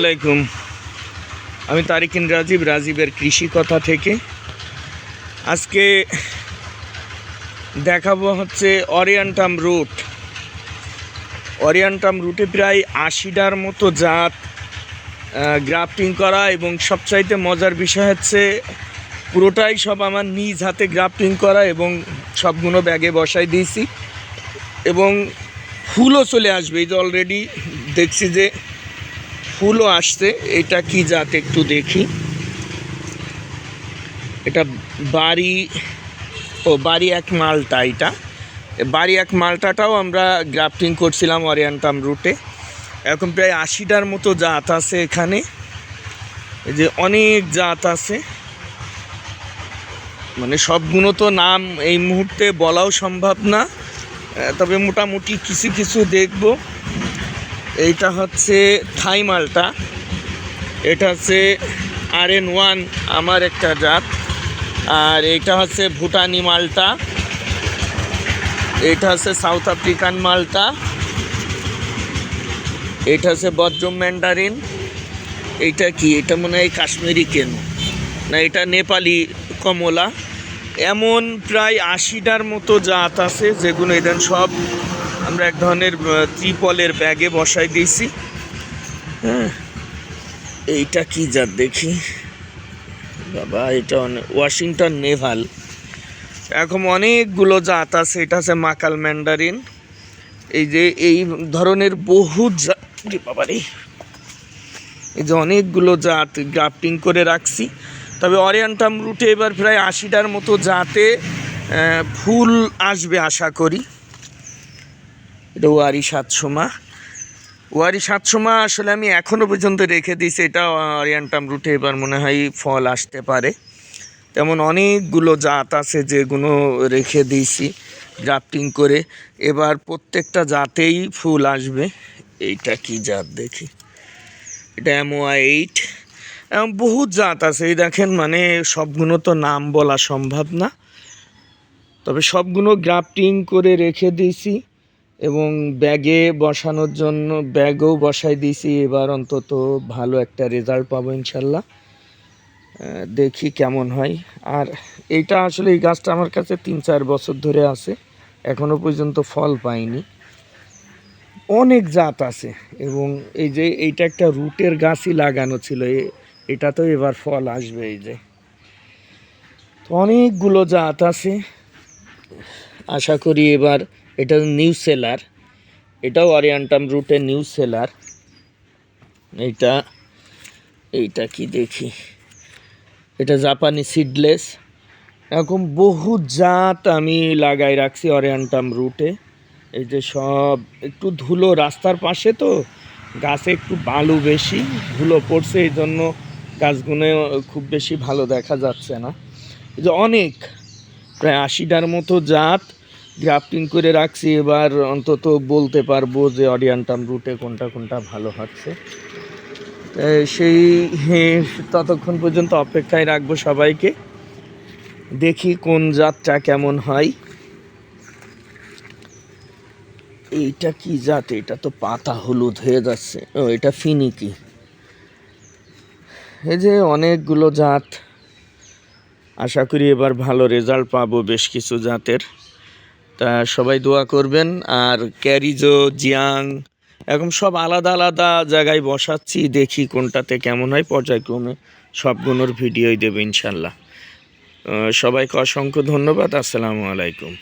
আলাইকুম। আমি তারিকিন রাজীব, রাজীবের কৃষি কথা থেকে। আজকে দেখাবো হচ্ছে অরিয়ান্টাম রুট। অরিয়ান্টাম রুটে প্রায় আশিটার মতো জাত গ্রাফটিং করা এবং সবচাইতে মজার বিষয় হচ্ছে পুরোটাই সব আমার নিজ হাতে গ্রাফটিং করা এবং সবগুলো ব্যাগে বসাই দিয়েছি। এবং ফুলও চলে আসবে। এই যে অলরেডি দেখছি যে ফুলও আসছে, এটা কি জাত একটু দেখি। এটা বাড়ি, ও বাড়ি এক মালটা এটা। বাড়ি এক মালটাটাও আমরা গ্রাফটিং করছিলাম অরিয়ান্টাম রুটে। এখন প্রায় আশিটার মতো জাত আছে এখানে। এই যে অনেক জাত আছে। মানে সবগুলো তো নাম এই মুহূর্তে বলাও সম্ভব না। তবে মোটামুটি কিছু কিছু দেখব। এইটা হচ্ছে থাই মালটা। এটা হচ্ছে আর এন ওয়ান আমার একটা জাত। আর এইটা হচ্ছে ভুটানি মালটা। এটা হচ্ছে সাউথ আফ্রিকান মালটা। এটা হচ্ছে বজ্রম ম্যান্ডারিন। এইটা কি? এটা মনে হয় কাশ্মীরি কেন? না, এটা নেপালি কমলা। এমন প্রায় আশিটার মতো জাত আছে, যেগুলো এদের সব আমরা এক ধরনের ত্রিপলের ব্যাগে বসাই দিয়েছি। হ্যাঁ এইটা কি জাত দেখি? বাবা, এটা অনেক ওয়াশিংটন নেভাল। এখন অনেকগুলো জাত আছে, এটা আছে মাকাল ম্যান্ডারিন। এই যে, এই ধরনের বহু জাত রে বাবা রে। এই যে অনেকগুলো জাত গ্রাফটিং করে রাখছি। তবে অরিয়ান্টাম রুটে এবার প্রায় আশিটার মতো জাতে ফুল আসবে আশা করি। এটা ওয়ারি সাতশোমা। ওয়ারি সাতশোমা আসলে আমি এখনও পর্যন্ত রেখে দিয়েছি, এটা অরিয়ান্টাম রুটে এবার মনে হয় ফল আসতে পারে। তেমন অনেকগুলো জাত আছে যেগুলো রেখে দিয়েছি গ্রাফটিং করে। এবার প্রত্যেকটা জাতেই ফুল আসবে, এইটা কি জাত দেখি। এটা এমওয়া এইট। এমন বহু জাত আছে, এই দেখেন মানে সবগুলো তো নাম বলা সম্ভব না। তবে সবগুলো গ্রাফটিং করে রেখে দিয়েছি। এবং ব্যাগে বসানোর জন্য ব্যাগও বসাই দিয়েছি। এবার অন্তত ভালো একটা রেজাল্ট পাবো ইনশাল্লাহ। দেখি কেমন হয়। আর এইটা আসলে এই গাছটা আমার কাছে তিন চার বছর ধরে আছে। এখনও পর্যন্ত ফল পাইনি। অনেক জাত আছে এবং এই যে এইটা একটা রুটের গাছই লাগানো ছিল। এটা তো এবার ফল আসবে এই যে। অনেকগুলো জাত আছে। আশা করি এবার এটা নিউ সেলার এটাও অরিয়ান্টাম রুটে নিউ সেলার এইটা এইটা কি দেখি, এটা জাপানি সিডলেস এরকম বহু জাত আমি লাগাই রাখছি অরিয়ান্টাম রুটে এই যে সব, একটু ধুলো রাস্তার পাশে তো, গাছে একটু বালু বেশি, ধুলো পড়ছে, এই জন্য গাছগুলো খুব বেশি ভালো দেখা যাচ্ছে না, এই যে অনেক, প্রায় আশিটার মতো জাত গ্রাফটিং করে রাখছি, এবার অন্তত বলতে পারব যে অরিয়ান্টাম রুটে কোনটা কোনটা ভালো হচ্ছে। সেই ততক্ষণ পর্যন্ত অপেক্ষায় রাখব সবাইকে। দেখি কোন জাতটা কেমন হয়। এইটা কি জাত? এটা তো পাতা হলুদ হয়ে যাচ্ছে। ও, এটা ফিনিকি এই যে অনেকগুলো জাত। আশা করি এবার ভালো রেজাল্ট পাবো বেশ কিছু জাতের। তা সবাই দোয়া করবেন। আর ক্যারিজো, জিয়াং, এরকম সব আলাদা আলাদা জায়গায় বসাচ্ছি, দেখি কোনটাতে কেমন হয়। পর্যায়ক্রমে সবগুলোর ভিডিওই দেবে ইনশাল্লাহ। সবাইকে অসংখ্য ধন্যবাদ। আসসালামু আলাইকুম।